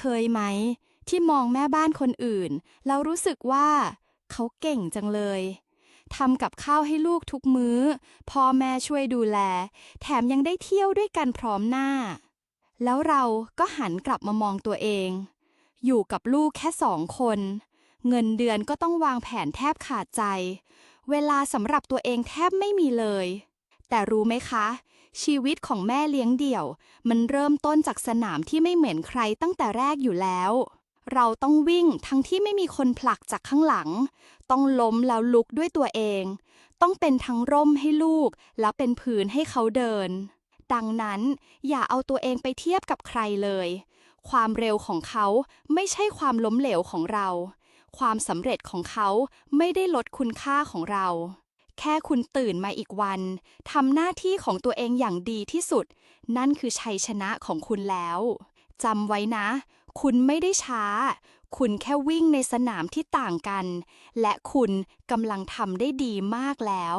เคยไหม ที่มองแม่บ้านคนอื่น แล้วรู้สึกว่า เขาเก่งจังเลยทำกับข้าวให้ลูกทุกมื้อ พ่อแม่ช่วยดูแล แถมยังได้เที่ยวด้วยกันพร้อมหน้า แล้วเราก็หันกลับมามองตัวเอง อยู่กับลูกแค่สองคน เงินเดือนก็ต้องวางแผนแทบขาดใจ เวลาสำหรับตัวเองแทบไม่มีเลย แต่รู้ไหมคะ ชีวิตของแม่เลี้ยงเดี่ยว มันเริ่มต้นจากสนามที่ไม่เหมือนใครตั้งแต่แรกอยู่แล้ว เราต้องวิ่งทั้งที่ไม่มีคนผลักจากข้างหลัง ต้องล้มแล้วลุกด้วยตัวเอง ต้องเป็นทั้งร่มให้ลูก แล้วเป็นผืนให้เขาเดิน ดังนั้นอย่าเอาตัวเองไปเทียบกับใครเลย ความเร็วของเขาไม่ใช่ความล้มเหลวของเรา ความสำเร็จของเขาไม่ได้ลดคุณค่าของเรา แค่คุณตื่นมาอีกวันทำหน้าที่ของตัวเองอย่างดีที่สุด นั่นคือชัยชนะของคุณแล้วจำไว้นะ คุณไม่ได้ช้า คุณแค่วิ่งในสนามที่ต่างกัน และคุณกำลังทำได้ดีมากแล้ว